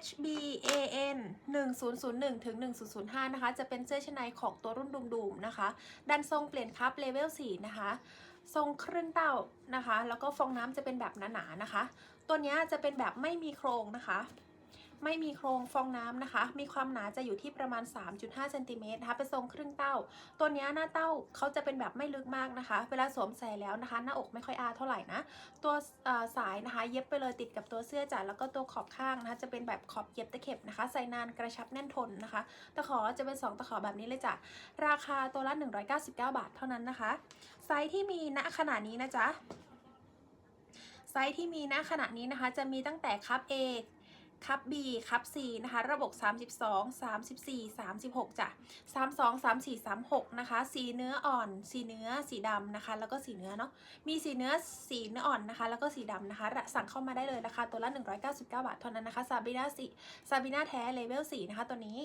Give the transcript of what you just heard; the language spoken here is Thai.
HBAN 1001ถึง1005 นะคะ จะเป็นเสื้อชั้นในของตัวรุ่นดุมดูมนะคะ ดันทรงเปลี่ยนครับเลเวล 4 นะคะ ทรงครึ่งเต้านะคะ แล้วก็ฟองน้ำจะเป็นแบบหนาๆนะคะ ตัวเนี้ยจะเป็นแบบไม่มีโครงนะคะ ไม่มีโครงฟองน้ำนะคะ มีความหนาจะอยู่ที่ประมาณ 3.5เซนติเมตรนะคะเป็นทรงครึ่งเต้า ตัวนี้หน้าเต้าเขาจะเป็นแบบไม่ลึกมากนะคะ เวลาสวมใส่แล้วนะคะ หน้าอกไม่ค่อยอาเท่าไหร่นะ ตัวสายนะคะ เย็บไปเลยติดกับตัวเสื้อจ้ะแล้วก็ตัวขอบข้างนะคะจะเป็นแบบขอบเย็บตะเข็บนะคะ ใส่นานกระชับแน่นทนนะคะ ตะขอจะเป็น 2 ตะขอแบบนี้เลยจ้ะราคาตัวละ 199 บาทเท่านั้นนะคะ ไซส์ที่มีณขณะนี้นะจ๊ะไซส์ที่มีณขณะนี้นะคะ จะมีตั้งแต่คัพ A คัพ B คัพ C นะคะ ระบบ 32 34 36จ้ะ32 34 36 นะคะ สีเนื้ออ่อน สีเนื้อ สีดำนะคะ แล้วก็สีเนื้อเนาะ มีสีเนื้อ สีเนื้ออ่อนนะคะ แล้วก็สีดำนะคะ สั่งเข้ามาได้เลยราคาตัวละ 199 บาทเท่านั้นนะคะ ซาบิน่าสีซาบิน่าแท้เลเวล4นะคะ ตัวนี้